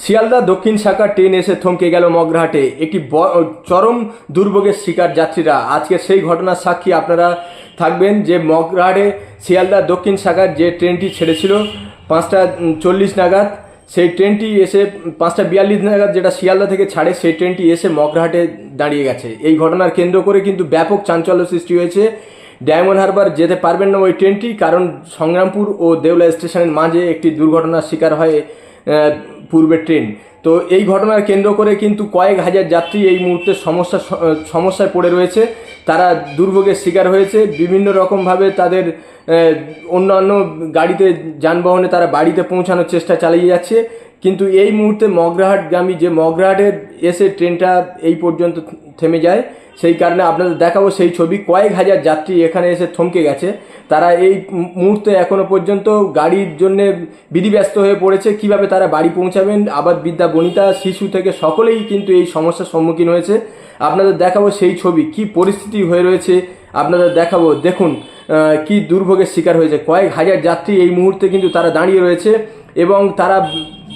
শিয়ালদা দক্ষিণ শাখা ট্রেন এসে থমকে গেল মগরাহাটে। একটি চরম দুর্ভোগের শিকার যাত্রীরা। আজকে সেই ঘটনার সাক্ষী আপনারা থাকবেন যে মগরাহাটে শিয়ালদা দক্ষিণ শাখার যে ট্রেনটি ছেড়েছিল, পাঁচটা চল্লিশ নাগাদ, সেই ট্রেনটি এসে, পাঁচটা বিয়াল্লিশ নাগাদ যেটা শিয়ালদা থেকে ছাড়ে, সেই ট্রেনটি এসে মগরাহাটে দাঁড়িয়ে গেছে। এই ঘটনার কেন্দ্র করে কিন্তু ব্যাপক চাঞ্চল্য সৃষ্টি হয়েছে। ডায়মন্ড হারবার যেতে পারবেন না ওই ট্রেনটি, কারণ সংগ্রামপুর ও দেউলা স্টেশনের মাঝে একটি দুর্ঘটনার শিকার হয় পূর্বের ট্রেন। তো এই ঘটনার কেন্দ্র করে কিন্তু কয়েক হাজার যাত্রী এই মুহূর্তে সমস্যা, সমস্যায় পড়ে রয়েছে। তারা দুর্ভোগের শিকার হয়েছে। বিভিন্ন রকমভাবে তাদের অন্যান্য গাড়িতে যানবাহনে তারা বাড়িতে পৌঁছানোর চেষ্টা চালিয়ে যাচ্ছে। কিন্তু এই মুহূর্তে মগরাহাটগামী যে মগরাহাটের এসে ট্রেনটা এই পর্যন্ত থেমে যায়। সেই কারণে আপনাদের দেখাবো সেই ছবি। কয়েক হাজার যাত্রী এখানে এসে থমকে গেছে। তারা এই মুহূর্তে এখনও পর্যন্ত গাড়ির জন্য বিধিব্যস্ত হয়ে পড়েছে। কীভাবে তারা বাড়ি পৌঁছাবেন? আবার বিদ্যা, বনিতা, শিশু থেকে সকলেই কিন্তু এই সমস্যার সম্মুখীন হয়েছে। আপনাদের দেখাবো সেই ছবি। কি পরিস্থিতি হয়ে রয়েছে আপনাদের দেখাবো। দেখুন কি দুর্ভোগের শিকার হয়েছে। কয়েক হাজার যাত্রী এই মুহূর্তে কিন্তু তারা দাঁড়িয়ে রয়েছে এবং তারা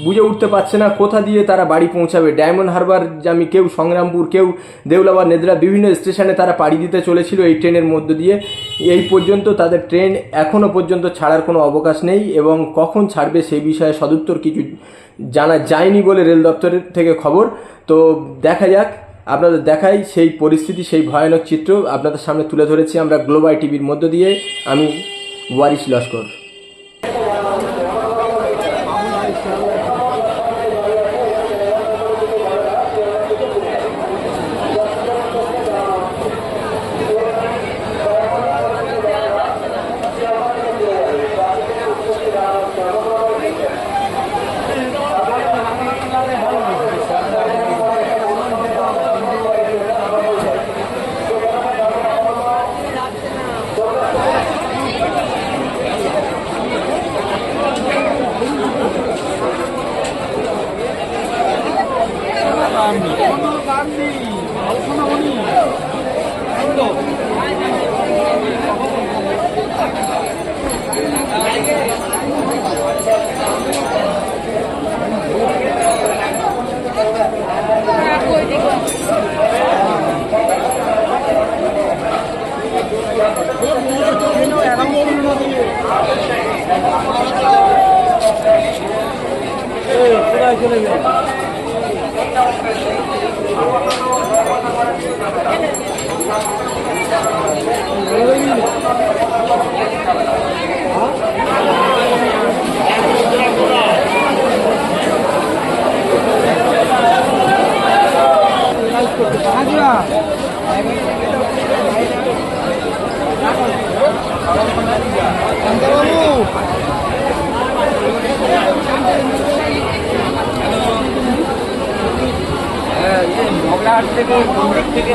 বুঝে উঠতে পারছে না কোথা দিয়ে তারা বাড়ি পৌঁছাবে। ডায়মন্ড হারবার আমি কেউ, সংগ্রামপুর কেউ দেউলা নেদ্রা বিভিন্ন স্টেশনে তারা পাড়ি দিতে চলেছিল এই ট্রেনের মধ্য দিয়ে। এই পর্যন্ত তাদের ট্রেন এখনও পর্যন্ত ছাড়ার কোনো অবকাশ নেই এবং কখন ছাড়বে সেই বিষয়ে সদুত্তর কিছু জানা যায়নি বলে রেল দপ্তরের থেকে খবর। তো দেখা যাক, আপনাদের দেখাই সেই পরিস্থিতি, সেই ভয়ানক চিত্র আপনাদের সামনে তুলে ধরেছি আমরা গ্লোবাল টিভির মধ্য দিয়ে। আমি ওয়ারিশ লস্কর। গান্ধী গান্ধী কল্পনা মণি চলে যাবে Thank you. মগলাহাট থেকে থেকে।